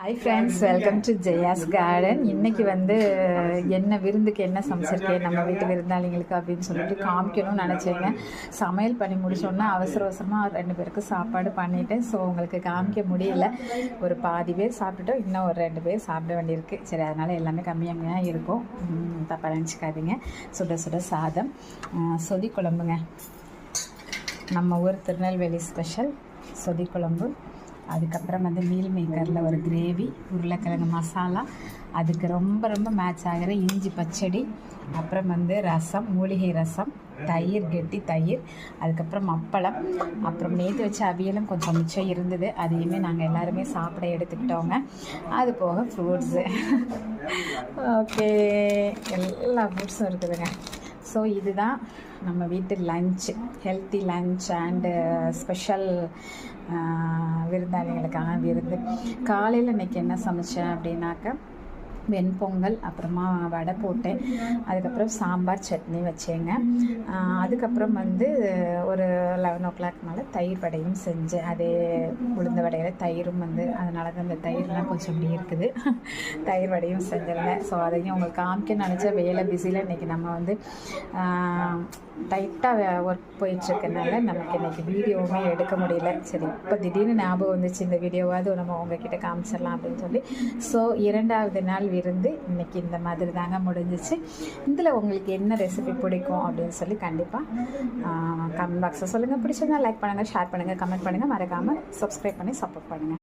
Hi friends welcome to Jaya's garden இன்னைக்கு வந்து என்ன விருந்துக்கு என்ன சமைச்சிருக்கேன் நம்ம வீட்டு விருந்தாளிங்களுக்கு அப்படின்னு சொல்லிட்டு காமிக்கணும்னு நினச்சேங்க சமையல் பண்ணி முடிச்சோன்னா அவசர அவசரமாக ரெண்டு பேருக்கு சாப்பாடு பண்ணிட்டேன் ஸோ உங்களுக்கு காமிக்க முடியல. ஒரு பாதி பேர் சாப்பிட்டுட்டோம் இன்னும் ஒரு ரெண்டு பேர் சாப்பிட வேண்டியிருக்கு. சரி அதனால் எல்லாமே கம்மியாக இருக்கும். தப்பாக நினச்சிக்காதீங்க. சுட சுட சாதம். சொதி குழம்புங்க. நம்ம ஊர் திருநெல்வேலி ஸ்பெஷல் சொதி குழம்பு. அதுக்கப்புறம் வந்து மீல் மேக்கரில் ஒரு கிரேவி உருளைக்கிழங்கு மசாலா அதுக்கு ரொம்ப ரொம்ப மேட்ச் ஆகிற இஞ்சி பச்சடி அப்புறம் வந்து ரசம் மூலிகை ரசம் தயிர் கெட்டி தயிர் அதுக்கப்புறம் அப்பளம் அப்புறம் நேற்று வச்ச அவியலும் கொஞ்சம் மிச்சம் இருந்தது. அதையுமே நாங்கள் எல்லாருமே சாப்பிட எடுத்துக்கிட்டோங்க. அது போக ஃப்ரூட்ஸு ஓகே எல்லா ஃப்ரூட்ஸும் இருக்குதுங்க. ஸோ இதுதான் நம்ம வீட்டு lunch healthy lunch and special விருந்தாளிகளுக்கான விருந்து. காலையில் இன்னைக்கு என்ன சமைச்சேன் அப்படின்னாக்கா வெண்பொங்கல் அப்புறமா வடை போட்டேன் அதுக்கப்புறம் சாம்பார் சட்னி வச்சேங்க. அதுக்கப்புறம் வந்து ஒரு லெவன் ஓ கிளாக் மேலே தயிர் வடையும் செஞ்சேன். அதே உளுந்த வடையில் தயிரும் வந்து அதனால தான் அந்த தயிர்லாம் கொஞ்சம் இப்படி இருக்குது. தயிர் வடையும் செஞ்சிருந்தேன். ஸோ அதையும் உங்களுக்கு காமிக்க நினச்ச வேலை பிஸியில் இன்றைக்கி நம்ம வந்து டைட்டாக ஒர்க் போயிட்டுருக்கனால நமக்கு இன்றைக்கி வீடியோவுமே எடுக்க முடியல. சரி இப்போ திடீர்னு ஞாபகம் வந்துச்சு இந்த வீடியோவாவது நம்ம உங்ககிட்ட காமிச்சிடலாம் அப்படின்னு சொல்லி. ஸோ இரண்டாவது நாள் விருந்து இன்னைக்கு இந்த மாதிரி தாங்க முடிஞ்சிச்சு. இதில் உங்களுக்கு என்ன ரெசிபி பிடிக்கும் அப்படின்னு சொல்லி கண்டிப்பாக கமெண்ட் பாக்ஸை சொல்லுங்கள் பிடிச்சிருந்தா லைக் பண்ணுங்கள் ஷேர் பண்ணுங்கள் கமெண்ட் பண்ணுங்கள் மறக்காமல் சப்ஸ்கிரைப் பண்ணி சப்போர்ட் பண்ணுங்கள்